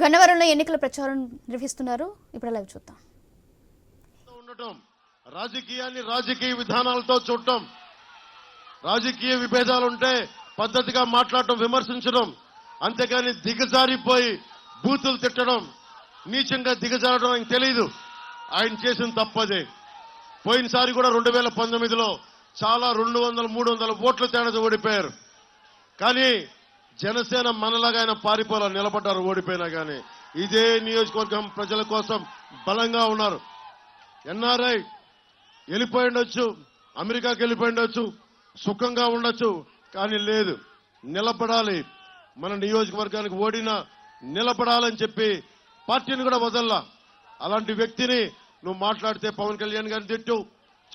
గన్నవరంలో ఎన్నికల ప్రచారం నిర్వహిస్తున్నారు. ఇప్పుడు లైవ్ చూద్దాం. ఉండటం రాజకీయాన్ని రాజకీయ విధానాలతో చూడటం రాజకీయ విభేదాలుంటే పద్ధతిగా మాట్లాడటం విమర్శించడం అంతేగాని దిగజారిపోయి బూతులు తిట్టడం నీచంగా దిగజారడం ఆయనకు తెలియదు ఆయన చేసిన తప్పదే. పోయినసారి కూడా రెండు వేల పంతొమ్మిదిలో చాలా రెండు వందల మూడు వందల ఓట్ల తేడాతో ఓడిపోయారు. కానీ జనసేన మనలాగా ఆయన పారిపోలా నిలబడ్డారు ఓడిపోయినా కానీ ఇదే నియోజకవర్గం ప్రజల కోసం బలంగా ఉన్నారు. ఎన్ఆర్ఐ వెళ్ళిపోయి ఉండొచ్చు అమెరికాకి వెళ్ళిపోయి ఉండొచ్చు సుఖంగా ఉండొచ్చు కానీ లేదు. నిలబడాలి. మన నియోజకవర్గానికి ఓడినా నిలబడాలని చెప్పి పార్టీని కూడా వదల్లా. అలాంటి వ్యక్తిని నువ్వు మాట్లాడితే పవన్ కళ్యాణ్ గారిని తిట్టు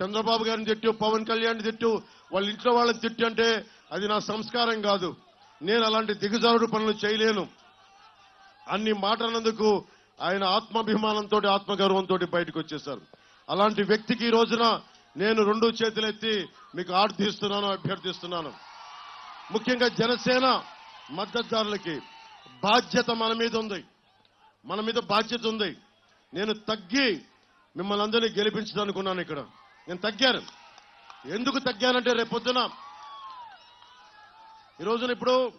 చంద్రబాబు గారిని తిట్టు పవన్ కళ్యాణ్ తిట్టు వాళ్ళ ఇంట్లో వాళ్ళని తిట్టు అంటే అది నా సంస్కారం కాదు. నేను అలాంటి దిగజారుడు పనులు చేయలేను. అన్ని మాటలన్నందుకు ఆయన ఆత్మాభిమానంతో ఆత్మగౌరవంతో బయటకు వచ్చేశారు. అలాంటి వ్యక్తికి ఈ రోజున నేను రెండు చేతులెత్తి మీకు ఆర్థిస్తున్నాను అభ్యర్థిస్తున్నాను. ముఖ్యంగా జనసేన మద్దతుదారులకి బాధ్యత మన మీద ఉంది. మన మీద బాధ్యత ఉంది. నేను తగ్గి మిమ్మల్ని అందరినీ గెలిపించదనుకున్నాను ఇక్కడ. నేను తగ్గాను. ఎందుకు తగ్గానంటే రేపొద్దున ఈ రోజున ఇప్పుడు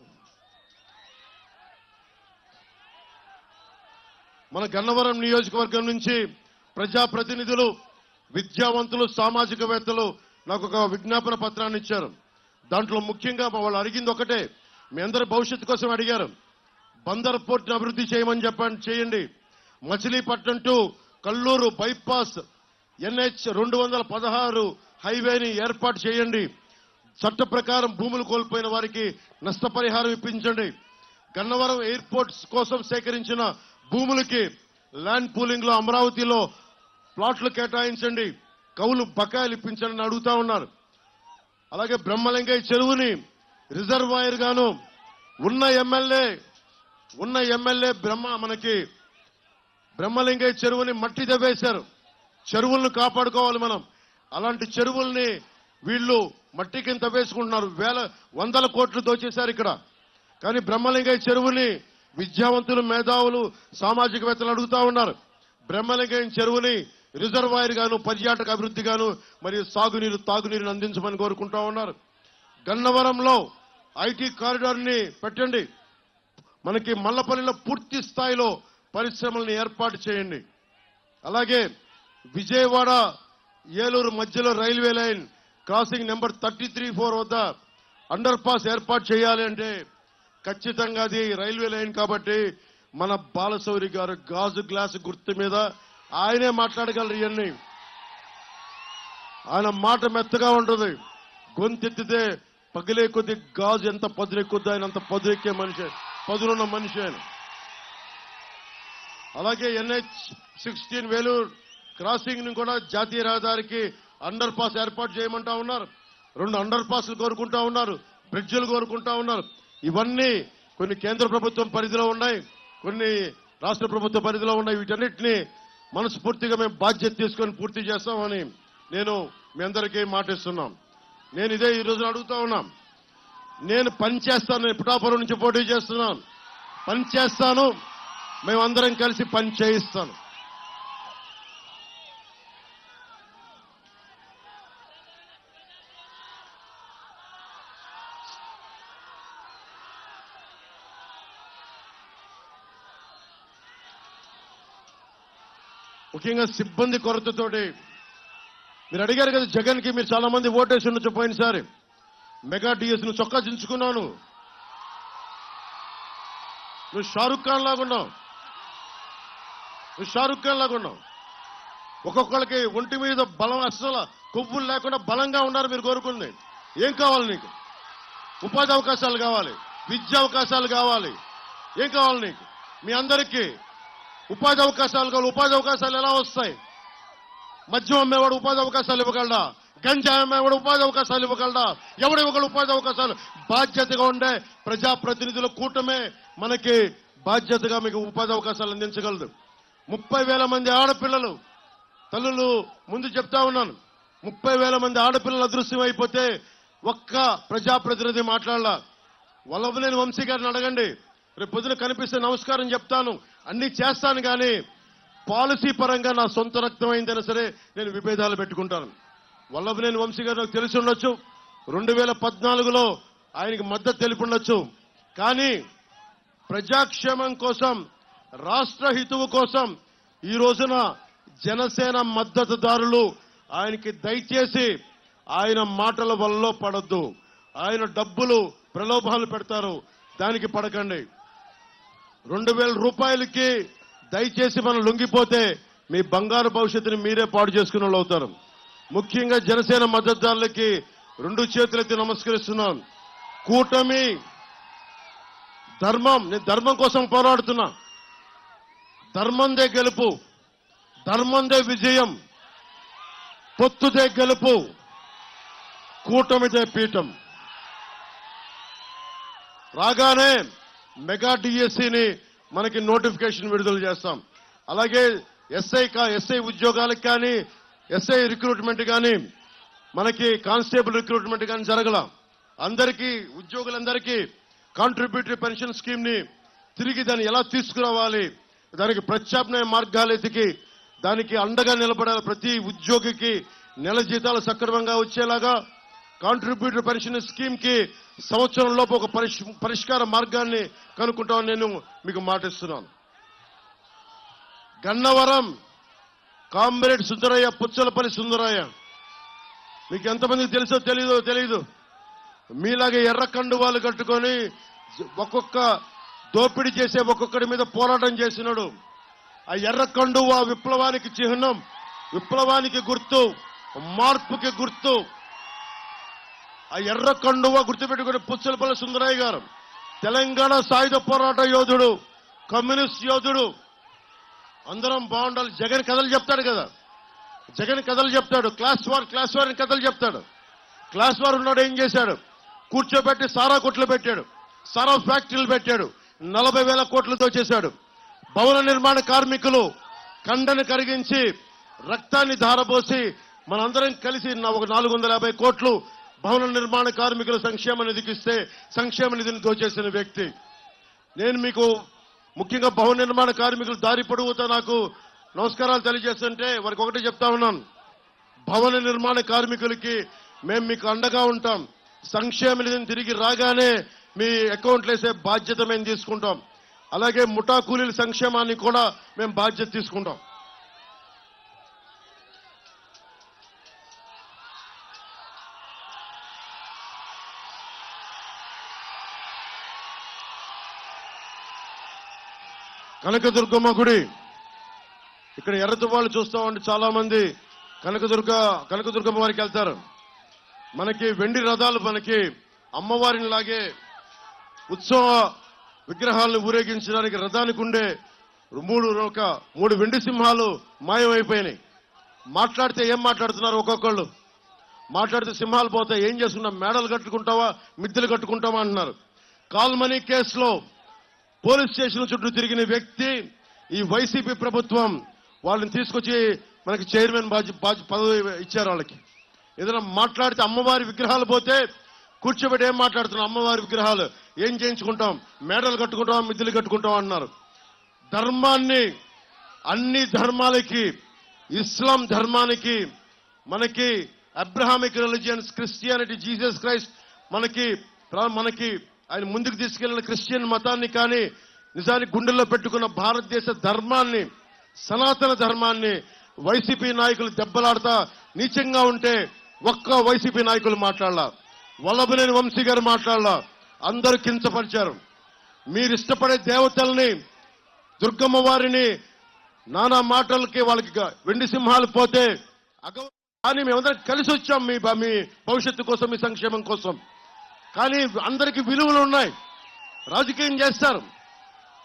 మన గన్నవరం నియోజకవర్గం నుంచి ప్రజాప్రతినిధులు విద్యావంతులు సామాజికవేత్తలు నాకు ఒక విజ్ఞాపన పత్రాన్ని ఇచ్చారు. దాంట్లో ముఖ్యంగా వాళ్ళు అడిగింది ఒకటే. మీ అందరి భవిష్యత్తు కోసం అడిగారు. బందర్ పోర్ట్ని అభివృద్ధి చేయమని చెప్పండి చేయండి. Machilipatnam to Kalluru bypass NH రెండు వందల పదహారు హైవేని ఏర్పాటు చేయండి. చట్ట ప్రకారం భూములు కోల్పోయిన వారికి నష్టపరిహారం ఇప్పించండి. గన్నవరం ఎయిర్పోర్ట్స్ కోసం సేకరించిన భూములకి ల్యాండ్ పూలింగ్లో అమరావతిలో ప్లాట్లు కేటాయించండి. కౌలు బకాయిలు ఇప్పించండి అడుగుతా ఉన్నారు. అలాగే బ్రహ్మలింగయ్య చెరువుని రిజర్వాయర్ గాను ఉన్న ఎమ్మెల్యే ఉన్న ఎమ్మెల్యే బ్రహ్మ మనకి బ్రహ్మలింగయ్య చెరువుని మట్టి దవ్వేశారు చెరువులను కాపాడుకోవాలి మనం. అలాంటి చెరువుల్ని వీళ్ళు మట్టి కింద వేసుకుంటున్నారు. వేల వందల కోట్లు దోచేశారు ఇక్కడ. కానీ బ్రహ్మలింగయ్య చెరువుని విద్యావంతులు మేధావులు సామాజికవేత్తలు అడుగుతా ఉన్నారు. బ్రహ్మలింగయ్య చెరువుని రిజర్వాయర్ గాను పర్యాటక అభివృద్ధి గాను మరియు సాగునీరు తాగునీరుని అందించమని కోరుకుంటా ఉన్నారు. గన్నవరంలో ఐటీ కారిడార్ని పెట్టండి. మనకి మల్లపల్లిలో పూర్తి స్థాయిలో పరిశ్రమలను ఏర్పాటు చేయండి. అలాగే విజయవాడ ఏలూరు మధ్యలో railway line crossing number thirty three four వద్ద అండర్ పాస్ ఏర్పాటు చేయాలి అంటే ఖచ్చితంగా అది రైల్వే లైన్ కాబట్టి మన బాలశౌరి గారు గాజు గ్లాసు గుర్తు మీద ఆయనే మాట్లాడగలరు ఇవన్నీ. ఆయన మాట మెత్తగా ఉంటుంది. గొంతెత్తితే పగిలే కొద్ది గాజు ఎంత పదులెక్కుద్ది ఆయన అంత పదులెక్కే మనిషి పదులున్న మనిషి ఆయన. అలాగే ఎన్హెచ్ సిక్స్టీన్ వేలూరు క్రాసింగ్ని కూడా జాతీయ రహదారికి అండర్ పాస్ ఏర్పాటు చేయమంటా ఉన్నారు. రెండు అండర్ పాస్లు కోరుకుంటా ఉన్నారు. బ్రిడ్జిలు కోరుకుంటా ఉన్నారు. ఇవన్నీ కొన్ని కేంద్ర ప్రభుత్వం పరిధిలో ఉన్నాయి. కొన్ని రాష్ట్ర ప్రభుత్వ పరిధిలో ఉన్నాయి. వీటన్నిటిని మనస్ఫూర్తిగా మేము బాధ్యత తీసుకొని పూర్తి చేస్తామని నేను మీ అందరికీ మాటిస్తున్నాం. నేను ఇదే ఈ రోజున అడుగుతా ఉన్నాం. నేను పని చేస్తాను. నేను పిఠాపురం నుంచి పోటీ చేస్తున్నాను. పని చేస్తాను. మేమందరం కలిసి పని చేయిస్తాను. ముఖ్యంగా సిబ్బంది కొరతతోటి. మీరు అడిగారు కదా జగన్కి మీరు చాలా మంది ఓటేసి ఉండొచ్చు పోయినసారి. మెగా డిఎస్ను చొక్కా చించుకున్నాను. నువ్వు షారుఖ్ ఖాన్ లాగున్నావు నువ్వు షారుఖ్ ఖాన్ లాగున్నావు ఒక్కొక్కళ్ళకి ఒంటి మీద బలం అస్సలు కొవ్వులు లేకుండా బలంగా ఉన్నారు మీరు కోరుకుంది. ఏం కావాలి నీకు? ఉపాధి అవకాశాలు కావాలి. విద్యా అవకాశాలు కావాలి. ఏం కావాలి నీకు? మీ అందరికీ ఉపాధి అవకాశాలు కావాలి ఉపాధి అవకాశాలు ఎలా వస్తాయి? మద్యం అమ్మేవాడు ఉపాధి అవకాశాలు ఇవ్వగలడా? గంజా అమ్మేవాడు ఉపాధి అవకాశాలు ఇవ్వగలడా? ఎవడు ఇవ్వగలడు ఉపాధి అవకాశాలు? బాధ్యతగా ఉండే ప్రజాప్రతినిధుల కూటమే మనకి బాధ్యతగా మీకు ఉపాధి అవకాశాలు అందించగలదు. ముప్పై వేల మంది ఆడపిల్లలు తల్లులు ముందు చెప్తా ఉన్నాను. ముప్పై వేల మంది ఆడపిల్లలు అదృశ్యం అయిపోతే ఒక్క ప్రజాప్రతినిధి మాట్లాడాల. వల్లభనేని వంశీ గారిని అడగండి. రేపు పొద్దున కనిపిస్తే నమస్కారం చెప్తాను. అన్ని చేస్తాను కానీ పాలసీ పరంగా నా సొంత రక్తం సరే నేను విభేదాలు పెట్టుకుంటాను. వల్లభనేని వంశీ గారు నాకు తెలిసి ఉండొచ్చు. రెండు వేల పద్నాలుగులో ఆయనకి మద్దతు తెలిపి ఉండొచ్చు. కానీ ప్రజాక్షేమం కోసం రాష్ట్ర హితువు కోసం ఈ రోజున జనసేన మద్దతుదారులు ఆయనకి దయచేసి ఆయన మాటల వల్ల పడద్దు. ఆయన డబ్బులు ప్రలోభాలు పెడతారు. దానికి పడకండి. రెండు వేల రూపాయలకి దయచేసి మనం లొంగిపోతే మీ బంగారు భవిష్యత్తుని మీరే పాడు చేసుకున్న వాళ్ళు అవుతారు. ముఖ్యంగా జనసేన మద్దతుదారులకి రెండు చేతులెత్తి నమస్కరిస్తున్నాను కూటమి ధర్మం నేను ధర్మం కోసం పోరాడుతున్నా. ధర్మందే గెలుపు ధర్మందే విజయం పొత్తుదే గెలుపు కూటమిదే పీఠం. రాగానే మెగా డిఎస్సిని మనకి నోటిఫికేషన్ విడుదల చేస్తాం. అలాగే ఎస్ఐ కా ఎస్ఐ ఉద్యోగాలకు కానీ ఎస్ఐ రిక్రూట్మెంట్ కానీ మనకి కానిస్టేబుల్ రిక్రూట్మెంట్ కానీ జరగల. అందరికీ ఉద్యోగులందరికీ కాంట్రిబ్యూటరీ పెన్షన్ స్కీమ్ని తిరిగి దాన్ని ఎలా తీసుకురావాలి? దానికి ప్రత్యామ్నాయ మార్గాలు ఎతికి దానికి అండగా నిలబడాలి. ప్రతి ఉద్యోగికి నెల జీతాలు సక్రమంగా వచ్చేలాగా కాంట్రిబ్యూటరీ పెన్షన్ స్కీమ్కి సంవత్సరం లోపు ఒక పరిష్- పరిష్కార మార్గాన్ని కనుక్కుంటామని నేను మీకు మాటిస్తున్నాను. గన్నవరం కామ్రేడ్ సుందరయ్య పుచ్చలపల్లి సుందరయ్య. మీకు ఎంతమందికి తెలుసో తెలీదో తెలీదు. మీలాగే ఎర్ర కండువాలు కట్టుకొని ఒక్కొక్క దోపిడీ చేసే ఒక్కొక్కడి మీద పోరాటం చేసినాడు. ఆ ఎర్ర కండువా విప్లవానికి చిహ్నం విప్లవానికి గుర్తు మార్పుకి గుర్తు ఆ ఎర్ర కండువ గుర్తుపెట్టుకుని పుచ్చలపల్లి సుందరయ్య గారు. తెలంగాణ సాయుధ పోరాట యోధుడు కమ్యూనిస్ట్ యోధుడు. అందరం బాగుండాలి. జగన్ కథలు చెప్తాడు కదా. జగన్ కథలు చెప్తాడు. క్లాస్ వార్ క్లాస్ వార్ అని కథలు చెప్తాడు. క్లాస్ వార్ ఉన్నాడు ఏం చేశాడు? కూర్చోబెట్టి సారా కొట్లు పెట్టాడు. సారా ఫ్యాక్టరీలు పెట్టాడు. నలభై వేల కోట్లతో చేశాడు. భవన నిర్మాణ కార్మికులు కండను కరిగించి రక్తాన్ని ధారపోసి మనందరం కలిసి ఒక నాలుగు వందల యాభై కోట్లు భవన నిర్మాణ కార్మికుల సంక్షేమ నిధికి ఇస్తే సంక్షేమ నిధిని దోచేసిన వ్యక్తి. నేను మీకు ముఖ్యంగా భవన నిర్మాణ కార్మికులు దారి పొడవుతో నాకు నమస్కారాలు తెలియజేస్తుంటే వారికి ఒకటే చెప్తా ఉన్నాను. భవన నిర్మాణ కార్మికులకి మేము మీకు అండగా ఉంటాం. సంక్షేమ నిధిని తిరిగి రాగానే మీ అకౌంట్లు వేసే బాధ్యత మేము తీసుకుంటాం. అలాగే ముఠా కూలీల సంక్షేమాన్ని కూడా మేము బాధ్యత తీసుకుంటాం. కనకదుర్గమ్మ గుడి. ఇక్కడ ఎర్రత వాళ్ళు చూస్తా ఉంటే చాలా మంది కనకదుర్గ కనకదుర్గమ్మ వారికి వెళ్తారు. మనకి వెండి రథాలు మనకి అమ్మవారిని లాగే ఉత్సవ విగ్రహాలను ఊరేగించడానికి రథానికి ఉండే మూడు ఒక మూడు వెండి సింహాలు మాయమైపోయినాయి. మాట్లాడితే ఏం మాట్లాడుతున్నారు ఒక్కొక్కళ్ళు? మాట్లాడితే సింహాలు పోతాయి. ఏం చేస్తున్నాం మేడలు కట్టుకుంటావా? మిద్దెలు కట్టుకుంటావా అంటున్నారు. కాల్మనీ కేసులో పోలీస్ స్టేషన్ చుట్టూ తిరిగిన వ్యక్తి ఈ వైసీపీ ప్రభుత్వం వాళ్ళని తీసుకొచ్చి మనకి చైర్మన్ బాధ్య బాధ్య పదవి ఇచ్చారు వాళ్ళకి. ఏదైనా మాట్లాడితే అమ్మవారి విగ్రహాలు పోతే కూర్చోబెట్టి ఏం మాట్లాడుతున్నాం అమ్మవారి విగ్రహాలు? ఏం చేయించుకుంటాం? మేడలు కట్టుకుంటాం మిద్దులు కట్టుకుంటాం అన్నారు. ధర్మాన్ని అన్ని ధర్మాలకి ఇస్లాం ధర్మానికి మనకి Abrahamic religions Christianity Jesus Christ మనకి మనకి ఆయన ముందుకు తీసుకెళ్ళిన క్రిస్టియన్ మతాన్ని కానీ నిజానికి గుండెల్లో పెట్టుకున్న భారతదేశ ధర్మాన్ని సనాతన ధర్మాన్ని వైసీపీ నాయకులు దెబ్బలాడతా నీచంగా ఉంటే ఒక్క వైసీపీ నాయకులు మాట్లాడాల. వల్లభనేని వంశీ గారు మాట్లాడాల. అందరూ కించపరిచారు. మీరు ఇష్టపడే దేవతల్ని దుర్గమ్మ వారిని నానా మాటలకి వాళ్ళకి వెండి సింహాలు పోతే అగౌ కానీ మేమందరం కలిసి వచ్చాం మీ బ- మీ భవిష్యత్తు కోసం మీ సంక్షేమం కోసం. కానీ అందరికి విలువలు ఉన్నాయి. రాజకీయం చేస్తారు.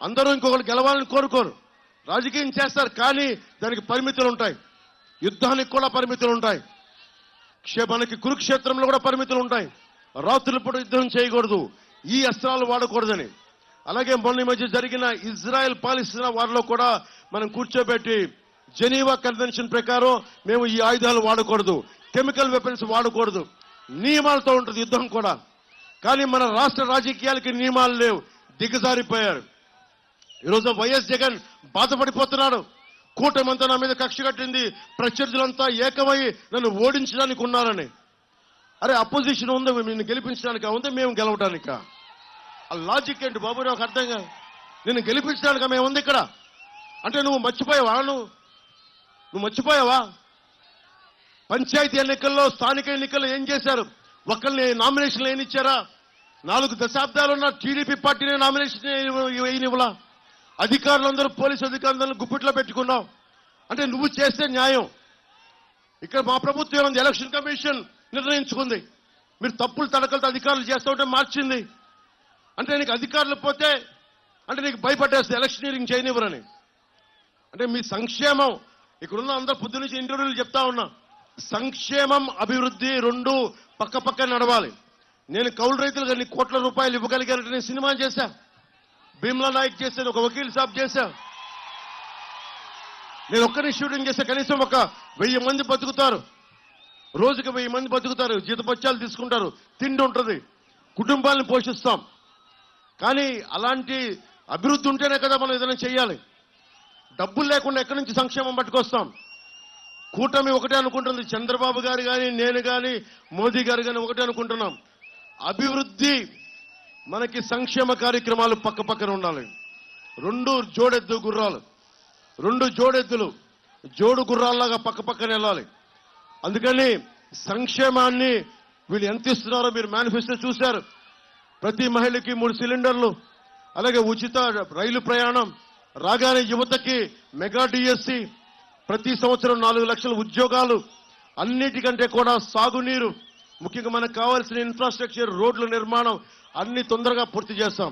అందరూ ఇంకొకరు గెలవాలని కోరుకోరు. రాజకీయం చేస్తారు కానీ దానికి పరిమితులు ఉంటాయి. యుద్ధానికి కూడా పరిమితులు ఉంటాయి. క్షేమానికి కురుక్షేత్రంలో కూడా పరిమితులు ఉంటాయి. రాత్రులు పూట యుద్ధం చేయకూడదు. ఈ అస్త్రాలు వాడకూడదని. అలాగే మొన్న మధ్య జరిగిన ఇజ్రాయెల్ పాలిస్తున్న వారిలో కూడా మనం కూర్చోబెట్టి జెనీవా కన్వెన్షన్ ప్రకారం మేము ఈ ఆయుధాలు వాడకూడదు. కెమికల్ వెపన్స్ వాడకూడదు. నియమాలతో ఉంటుంది యుద్ధం కూడా. కానీ మన రాష్ట్ర రాజకీయాలకి నియమాలు లేవు. దిగజారిపోయారు. ఈరోజు వైఎస్ జగన్ బాధపడిపోతున్నాడు. కూటమంతా నా మీద కక్ష కట్టింది. ప్రత్యర్థులంతా ఏకమై నన్ను ఓడించడానికి ఉన్నారని. అరే అపోజిషన్ ఉంది? నిన్ను గెలిపించడానికి? ఉంది మేము గెలవడానిక? ఆ లాజిక్ ఏంటి బాబు? నాకు అర్థం కాదు. నిన్ను గెలిపించడానికి మేము ఉంది ఇక్కడ? అంటే నువ్వు మర్చిపోయావా? నువ్వు? నువ్వు మర్చిపోయావా? పంచాయతీ ఎన్నికల్లో స్థానిక ఎన్నికల్లో ఏం చేశారు? ఒకరిని నామినేషన్ లేనిచ్చారా నాలుగు దశాబ్దాలున్న టీడీపీ పార్టీని నామినేషన్ వేయనివ్వలా అధికారులందరూ పోలీసు అధికారులందరూ గుప్పిట్లో పెట్టుకున్నావు అంటే నువ్వు చేస్తే న్యాయం. ఇక్కడ మా ప్రభుత్వం ఎలక్షన్ కమిషన్ నిర్ణయించుకుంది. మీరు తప్పులు తడకలతో అధికారులు చేస్తూ ఉంటే మార్చింది. అంటే నీకు అధికారులు పోతే అంటే నీకు భయపడేస్తుంది ఎలక్షనీరింగ్ చేయనివ్వరని. అంటే మీ సంక్షేమం ఇక్కడున్న అందరు పొద్దు నుంచి ఇంటర్వ్యూలు చెప్తా ఉన్నా. సంక్షేమం అభివృద్ధి రెండు పక్క పక్క నడవాలి. నేను కౌలు రైతులకు అన్ని కోట్ల రూపాయలు ఇవ్వగలిగానంటే నేను సినిమా చేశా. భీమ్లా నాయక్ చేశాను ఒక వకీల్ సాబ్ చేశా. నేను ఒక్కరిని షూటింగ్ చేస్తే కనీసం ఒక వెయ్యి మంది బతుకుతారు. రోజుకి వెయ్యి మంది బతుకుతారు. జీతపత్యాలు తీసుకుంటారు. తిండి ఉంటుంది. కుటుంబాలను పోషిస్తాం. కానీ అలాంటి అభివృద్ధి ఉంటేనే కదా మనం ఏదైనా చేయాలి డబ్బులు లేకుండా ఎక్కడి నుంచి సంక్షేమం పట్టుకొస్తాం? కూటమి ఒకటే అనుకుంటుంది. చంద్రబాబు గారు కానీ నేను కానీ మోదీ గారు కానీ ఒకటే అనుకుంటున్నాం. అభివృద్ధి మనకి సంక్షేమ కార్యక్రమాలు పక్క పక్కన ఉండాలి. రెండు జోడెద్దు గుర్రాలు. రెండు జోడెద్దులు జోడు గుర్రాల్లాగా పక్క పక్కన వెళ్ళాలి. అందుకని సంక్షేమాన్ని వీళ్ళు ఎంత ఇస్తున్నారో మీరు మేనిఫెస్టో చూశారు. ప్రతి మహిళకి మూడు సిలిండర్లు అలాగే ఉచిత రైలు ప్రయాణం. రాగానే యువతకి మెగా డిఎస్సి ప్రతి సంవత్సరం నాలుగు లక్షల ఉద్యోగాలు అన్నిటికంటే కూడా సాగునీరు ముఖ్యంగా మనకు కావాల్సిన ఇన్ఫ్రాస్ట్రక్చర్ రోడ్ల నిర్మాణం అన్ని తొందరగా పూర్తి చేస్తాం.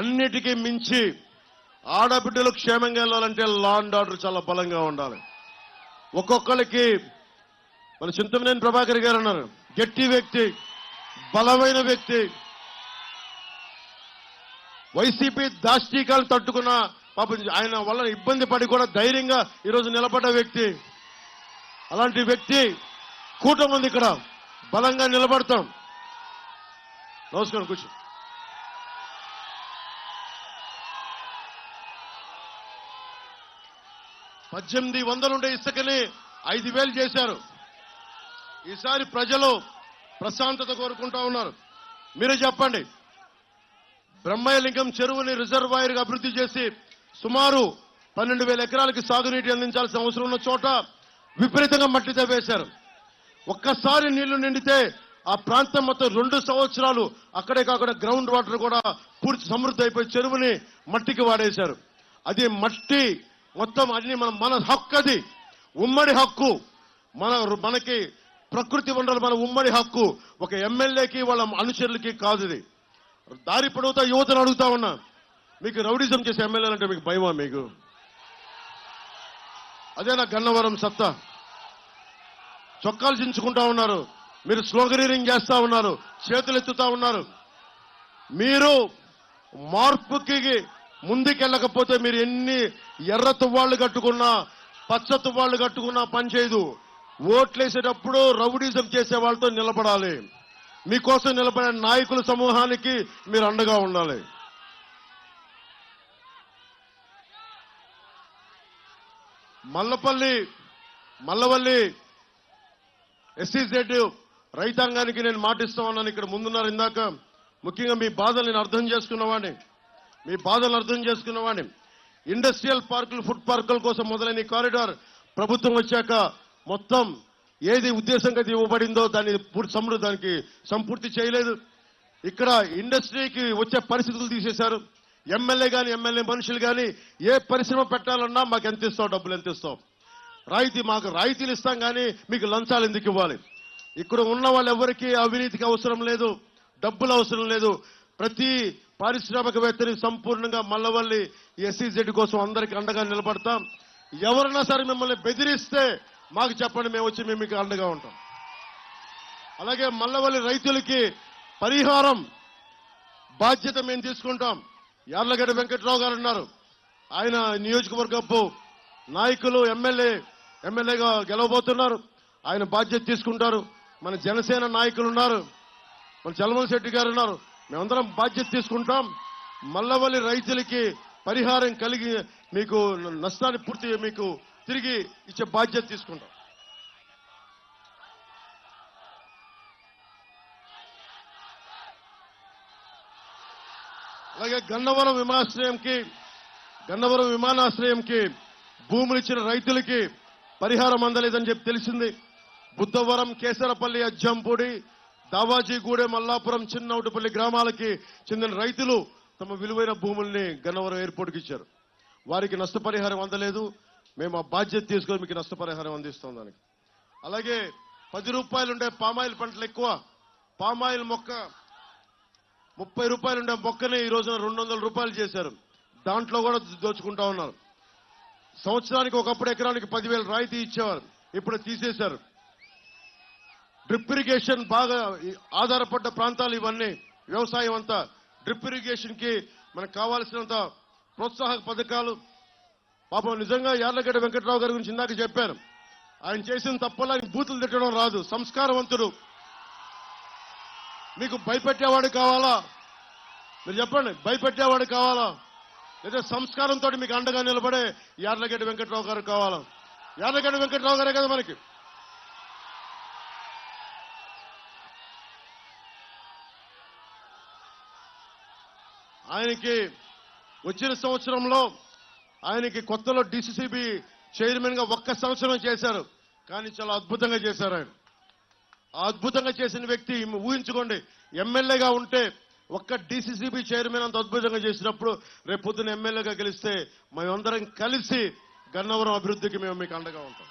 అన్నిటికీ మించి ఆడబిడ్డలు క్షేమంగా వెళ్ళాలంటే లా అండ్ ఆర్డర్ చాలా బలంగా ఉండాలి. ఒక్కొక్కరికి మన చింతమనేని ప్రభాకర్ గారు అన్నారు గట్టి వ్యక్తి బలమైన వ్యక్తి. వైసీపీ దాష్టీకాలు తట్టుకున్న పాప ఆయన వల్ల ఇబ్బంది పడి కూడా ధైర్యంగా ఈరోజు నిలబడ్డ వ్యక్తి. అలాంటి వ్యక్తి కూటమి ఇక్కడ. బలంగా నిలబడతాం. నమస్కారం కూర్చో. పద్దెనిమిది వందలుండే ఇసుకని ఐదు వేలు చేశారు. ఈసారి ప్రజలు ప్రశాంతత కోరుకుంటా ఉన్నారు. మీరే చెప్పండి. బ్రహ్మలింగం చెరువుని రిజర్వాయర్గా అభివృద్ధి చేసి సుమారు పన్నెండు వేల ఎకరాలకి సాగునీటి అందించాల్సిన అవసరం ఉన్న చోట విపరీతంగా మట్టి తవ్వేశారు. ఒక్కసారి నీళ్ళు నిండితే ఆ ప్రాంతం మొత్తం రెండు సంవత్సరాలు అక్కడే కాకుండా గ్రౌండ్ వాటర్ కూడా పూర్తి సమృద్ధి అయిపోయి చెరువుని మట్టికి వాడేశారు. అది మట్టి మొత్తం అన్ని మన మన హక్కు అది. ఉమ్మడి హక్కు. మన మనకి ప్రకృతి వనరులు మన ఉమ్మడి హక్కు. ఒక ఎమ్మెల్యేకి వాళ్ళ అనుచరులకి కాదు ఇది. దారి పొడవుతా యువతను అడుగుతా ఉన్నా. మీకు రౌడిజం చేసే ఎమ్మెల్యేలు అంటే మీకు భయమా మీకు? అదే నా గన్నవరం సత్తా. చొక్కాలు చించుకుంటా ఉన్నారు. మీరు స్లోగరీరింగ్ చేస్తా ఉన్నారు. చేతులు ఎత్తుతా ఉన్నారు. మీరు మార్పుకి ముందుకెళ్ళకపోతే మీరు ఎన్ని ఎర్ర తువ్వాళ్ళు కట్టుకున్నా పచ్చ తువ్వాళ్ళు కట్టుకున్నా పనిచేయదు ఓట్లేసేటప్పుడు రౌడీజం చేసే వాళ్ళతో నిలబడాలి. మీకోసం నిలబడే నాయకుల సమూహానికి మీరు అండగా ఉండాలి. మల్లపల్లి మల్లవల్లి ఎస్సీజెడ్ రైతాంగానికి నేను మాటిస్తా ఉన్నాను ఇక్కడ ముందున్నారు ఇందాక. ముఖ్యంగా మీ బాధలు నేను అర్థం చేసుకున్నవాడిని మీ బాధలు అర్థం చేసుకున్నవాడిని ఇండస్ట్రియల్ పార్కులు ఫుడ్ పార్కుల కోసం మొదలైన కారిడార్ ప్రభుత్వం వచ్చాక మొత్తం ఏది ఉద్దేశంగా ఇవ్వబడిందో దాన్ని పూర్తి సమృద్ధి దానికి సంపూర్తి చేయలేదు. ఇక్కడ ఇండస్ట్రీకి వచ్చే పరిస్థితులు తీసేశారు. ఎమ్మెల్యే కానీ ఎమ్మెల్యే మనుషులు కానీ ఏ పరిశ్రమ పెట్టాలన్నా మాకు ఎంత ఇస్తాం డబ్బులు ఎంత ఇస్తాం రాయితీ మాకు రాయితీలు ఇస్తాం కానీ మీకు లంచాలు ఎందుకు ఇవ్వాలి? ఇక్కడ ఉన్న వాళ్ళు ఎవరికి అవినీతికి అవసరం లేదు డబ్బులు అవసరం లేదు. ప్రతి పారిశ్రామికవేత్తని సంపూర్ణంగా మల్లవల్లి ఎస్సీజెడ్ కోసం అందరికి అండగా నిలబడతాం. ఎవరైనా సరే మిమ్మల్ని బెదిరిస్తే మాకు చెప్పండి మేము వచ్చి మేము మీకు అండగా ఉంటాం. అలాగే మల్లవల్లి రైతులకి పరిహారం బాధ్యత మేము తీసుకుంటాం. యార్లగడ్డ వెంకట్రావు గారు ఉన్నారు ఆయన నియోజకవర్గపు నాయకులు ఎమ్మెల్యే ఎమ్మెల్యేగా గెలవబోతున్నారు. ఆయన బాధ్యత తీసుకుంటారు. మన జనసేన నాయకులు ఉన్నారు మన చలమల శెట్టి గారు ఉన్నారు మేమందరం బాధ్యత తీసుకుంటాం. మల్లవల్లి రైతులకి పరిహారం కలిగి మీకు నష్టాన్ని పూర్తి మీకు తిరిగి ఇచ్చే బాధ్యత తీసుకుంటాం. గన్నవరం విమానాశ్రయంకి గన్నవరం విమానాశ్రయంకి భూములు ఇచ్చిన రైతులకి పరిహారం అందలేదని చెప్పి తెలిసింది. బుద్ధవరం కేసరపల్లి అజ్జంపూడి దావాజీగూడెం మల్లాపురం చిన్నౌటిపల్లి గ్రామాలకి చెందిన రైతులు తమ విలువైన భూముల్ని గన్నవరం ఎయిర్పోర్ట్కి ఇచ్చారు. వారికి నష్టపరిహారం అందలేదు. మేము ఆ బాధ్యత తీసుకొని మీకు నష్టపరిహారం అందిస్తాం దానికి. అలాగే పది రూపాయలుండే పామాయిల్ పంటలు ఎక్కువ. పామాయిల్ మొక్క ముప్పై రూపాయలు ఉండే మొక్కని ఈ రోజున రెండు వందల రూపాయలు చేశారు. దాంట్లో కూడా దోచుకుంటా ఉన్నారు. సంవత్సరానికి ఒకప్పుడు ఎకరానికి పదివేలు రాయితీ ఇచ్చేవారు. ఇప్పుడు తీసేశారు. డ్రిప్ ఇరిగేషన్ బాగా ఆధారపడ్డ ప్రాంతాలు ఇవన్నీ వ్యవసాయం అంతా డ్రిప్ ఇరిగేషన్కి మనకు కావాల్సినంత ప్రోత్సాహక పథకాలు. పాపం నిజంగా యార్లగడ్డ వెంకట్రావు గారి గురించి ఇందాక చెప్పాను ఆయన చేసిన తప్పలా బూతులు తిట్టడం రాదు. సంస్కారవంతుడు. మీకు భయపెట్టేవాడు కావాలా? మీరు చెప్పండి భయపెట్టేవాడు కావాలా? లేదా సంస్కారంతో మీకు అండగా నిలబడే యార్లగడ్డ వెంకట్రావు గారు కావాలా? యార్లగడ్డ వెంకట్రావు గారే కదా మనకి. ఆయనకి వచ్చిన సంవత్సరంలో ఆయనకి కొత్తలో డిసిసిబి చైర్మన్గా ఒక్క సంవత్సరం చేశారు. కానీ చాలా అద్భుతంగా చేశారు ఆయన. అద్భుతంగా చేసిన వ్యక్తి ఊహించుకోండి. ఎమ్మెల్యేగా ఉంటే ఒక్క డిసిసిబి చైర్మన్ అంత అద్భుతంగా చేసినప్పుడు రేపు పొద్దున ఎమ్మెల్యేగా గెలిస్తే మేమందరం కలిసి గన్నవరం అభివృద్ధికి మేము మీకు అండగా ఉంటాం.